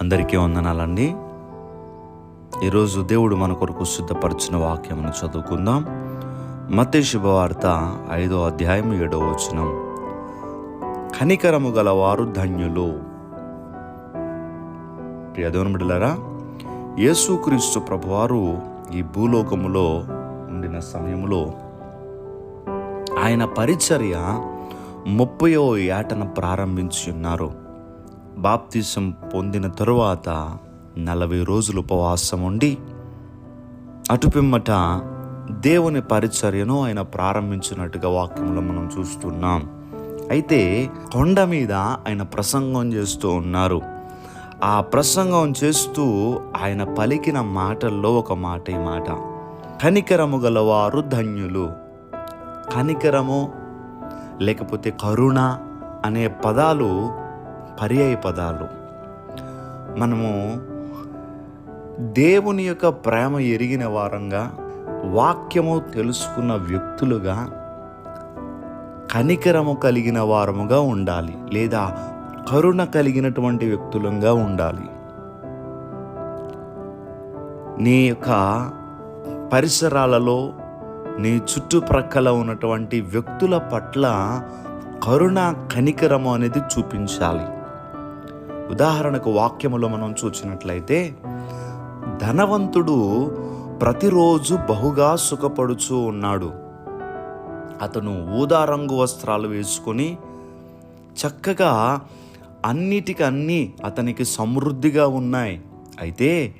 అందరికీ వందనాలండి. ఈరోజు దేవుడు మన కొరకు సిద్ధపరిచిన వాక్యమును చదువుకుందాం. మతే శుభవార్త ఐదో అధ్యాయం ఏడో వచనం. కనికరము గలవారు ధన్యులు. ప్రియదేవన బిడ్డలారా యేసుక్రీస్తు ప్రభువారు ఈ భూలోకములో ఉండిన సమయంలో ఆయన పరిచర్య ముప్పయో ఏటన ప్రారంభించి ఉన్నారు. బాప్తిసం పొందిన తరువాత నలభై రోజులు ఉపవాసం ఉండి అటుపిమ్మట దేవుని పరిచర్యను ఆయన ప్రారంభించినట్టుగా వాక్యంలో మనం చూస్తున్నాం. అయితే కొండ మీద ఆయన ప్రసంగం చేస్తూ ఉన్నారు. ఆ ప్రసంగం చేస్తూ ఆయన పలికిన మాటల్లో ఒక మాట ఈ మాట. కనికరము గలవారు ధన్యులు. కనికరము లేకపోతే కరుణ అనే పదాలు పర్యాయ పదాలు. మనము దేవుని యొక్క ప్రేమ ఎరిగిన వారంగా వాక్యము తెలుసుకున్న వ్యక్తులుగా కనికరము కలిగిన వారముగా ఉండాలి లేదా కరుణ కలిగినటువంటి వ్యక్తులంగా ఉండాలి. నీ యొక్క పరిసరాలలో నీ చుట్టుప్రక్కల ఉన్నటువంటి వ్యక్తుల పట్ల కరుణ కనికరము అనేది చూపించాలి. ఉదాహరణకు వాక్యములో మనం చూసినట్లయితే ధనవంతుడు ప్రతిరోజు బహుగా సుఖపడుచూ ఉన్నాడు. అతను ఊదా రంగు వస్త్రాలు వేసుకొని చక్కగా అన్నిటికన్నీ అతనికి సమృద్ధిగా ఉన్నాయి. అయితే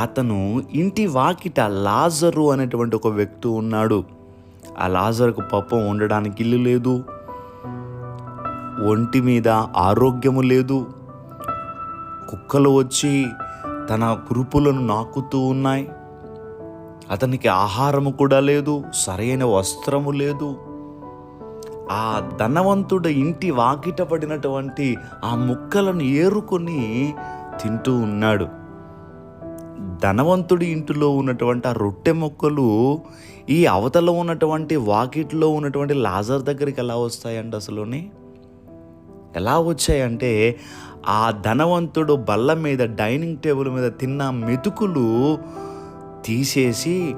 అతను ఇంటి వాకిట లాజరు అనేటువంటి ఒక వ్యక్తి ఉన్నాడు. ఆ లాజరుకు పాపం ఉండడానికి ఇల్లు లేదు. ఒంటి మీద ఆరోగ్యము లేదు. కుక్కలు వచ్చి తన కురుపులను నాకుతూ ఉన్నాయి. అతనికి ఆహారము కూడా లేదు సరైన వస్త్రము లేదు. ఆ ధనవంతుడు ఇంటి వాకిట పడినటువంటి ఆ ముక్కలను ఏరుకొని తింటూ ఉన్నాడు. ధనవంతుడి ఇంటిలో ఉన్నటువంటి ఆ రొట్టె మొక్కలు ఈ అవతల ఉన్నటువంటి వాకిట్లో ఉన్నటువంటి లాజర్ దగ్గరికి ఎలా వస్తాయండి అసలుని? ఎలా వచ్చాయంటే ఆ ఆ ధనవంతుడు బల్ల మీద డైనింగ్ టేబుల్ మీద తిన్న మెతుకులు తీసేసి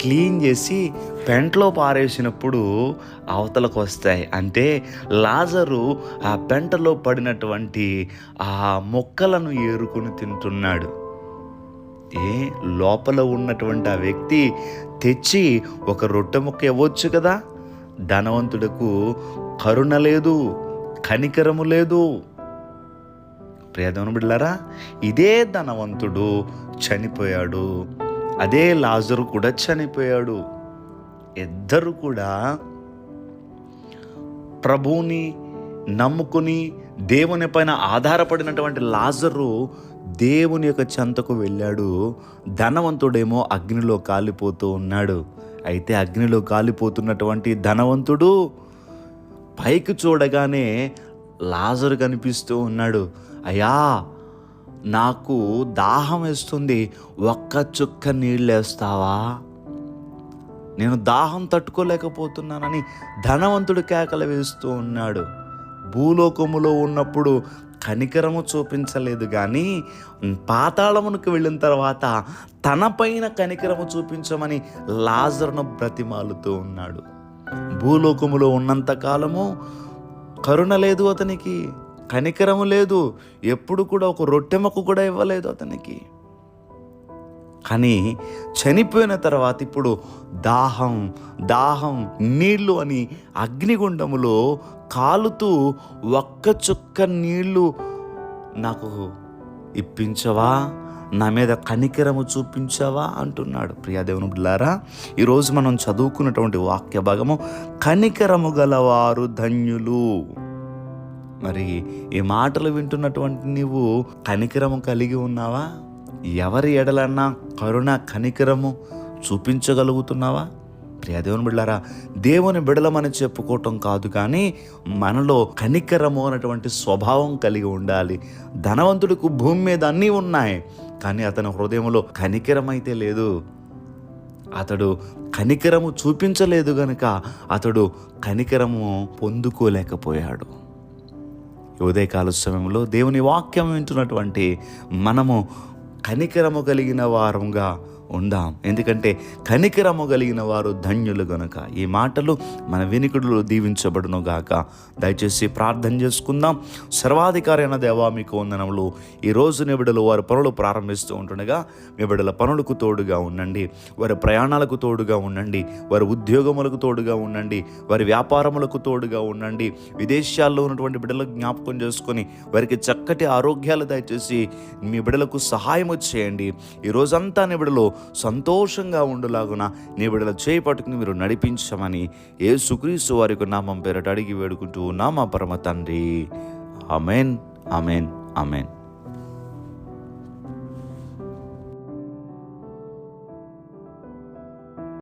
క్లీన్ చేసి పెంట్లో పారేసినప్పుడు అవతలకు వస్తాయి అంటే లాజరు ఆ పెంటలో పడినటువంటి ఆ మొక్కలను ఏరుకుని తింటున్నాడు. ఏ? లోపల ఉన్నటువంటి ఆ వ్యక్తి తెచ్చి ఒక రొట్టె ముక్క ఇవ్వచ్చు కదా? ధనవంతుడకు కరుణ లేదు కనికరము లేదు. ప్రియదేవుని బిడ్డలారా ఇదే ధనవంతుడు చనిపోయాడు. అదే లాజరు కూడా చనిపోయాడు. ఇద్దరు కూడా ప్రభువుని నమ్ముకుని దేవుని పైన ఆధారపడినటువంటి లాజరు దేవుని యొక్క చెంతకు వెళ్ళాడు. ధనవంతుడేమో అగ్నిలో కాలిపోతూ ఉన్నాడు. అయితే అగ్నిలో కాలిపోతున్నటువంటి ధనవంతుడు పైకి చూడగానే లాజరు కనిపిస్తూ ఉన్నాడు. అయ్యా నాకు దాహం వేస్తుంది. ఒక్క చుక్క నీళ్ళు వేస్తావా? నేను దాహం తట్టుకోలేకపోతున్నానని ధనవంతుడు కేకలు వేస్తూ ఉన్నాడు. భూలోకములో ఉన్నప్పుడు కనికరము చూపించలేదు కానీ పాతాళమునికి వెళ్ళిన తర్వాత తనపైన కనికరము చూపించమని లాజర్ను బ్రతిమాలుతూ ఉన్నాడు. భూలోకములో ఉన్నంత కాలము కరుణ లేదు అతనికి. కనికరము లేదు. ఎప్పుడు కూడా ఒక రొట్టెమకు కూడా ఇవ్వలేదు అతనికి. కానీ చనిపోయిన తర్వాత ఇప్పుడు దాహం దాహం నీళ్ళు అని అగ్నిగుండములో కాలుతూ ఒక్క చుక్క నీళ్ళు నాకు ఇప్పించవా? నా మీద కనికరము చూపించవా? అంటున్నాడు. ప్రియాదేవుని బిడ్డారా ఈరోజు మనం చదువుకున్నటువంటి వాక్య భాగము కనికరము గలవారు ధన్యులు. మరి ఈ మాటలు వింటున్నటువంటి నీవు కనికరము కలిగి ఉన్నావా? ఎవరి ఎడలన్నా కరుణ కనికరము చూపించగలుగుతున్నావా? ప్రియదేవుని బిడ్డారా దేవుని బిడలమని చెప్పుకోవటం కాదు కానీ మనలో కనికరము అనేటువంటి స్వభావం కలిగి ఉండాలి. ధనవంతుడికి భూమి మీద అన్నీ ఉన్నాయి కానీ అతని హృదయంలో కనికరం అయితే లేదు. అతడు కనికరము చూపించలేదు గనుక అతడు కనికరము పొందుకోలేకపోయాడు. ఉదయకాల సమయంలో దేవుని వాక్యం వింటున్నటువంటి మనము కనికరము కలిగిన వారంగా ఉందాం. ఎందుకంటే కనికరము కలిగిన వారు ధన్యులు గనుక. ఈ మాటలు మన వినికుడులో దీవించబడును గాక. దయచేసి ప్రార్థన చేసుకుందాం. సర్వాధికారైన దేవా మీకు వందనములు. ఈ రోజు నిబిడలు వారి పనులు ప్రారంభిస్తూ ఉంటుండగా మీ బిడల పనులకు తోడుగా ఉండండి. వారి ప్రయాణాలకు తోడుగా ఉండండి. వారి ఉద్యోగములకు తోడుగా ఉండండి. వారి వ్యాపారములకు తోడుగా ఉండండి. విదేశాల్లో ఉన్నటువంటి బిడ్డలకు జ్ఞాపకం చేసుకొని వారికి చక్కటి ఆరోగ్యాలు దయచేసి మీ బిడ్డలకు సహాయం చేయండి. ఈ రోజంతా నీ సంతోషంగా ఉండులాగున నీ బిడ్డల చేయి పట్టుకుని మీరు నడిపించమని ఏ సుక్రీస్తు వారికి నామం పేరట అడిగి వేడుకుంటూ ఉన్నామా పరమ తండ్రి. Amen amen amen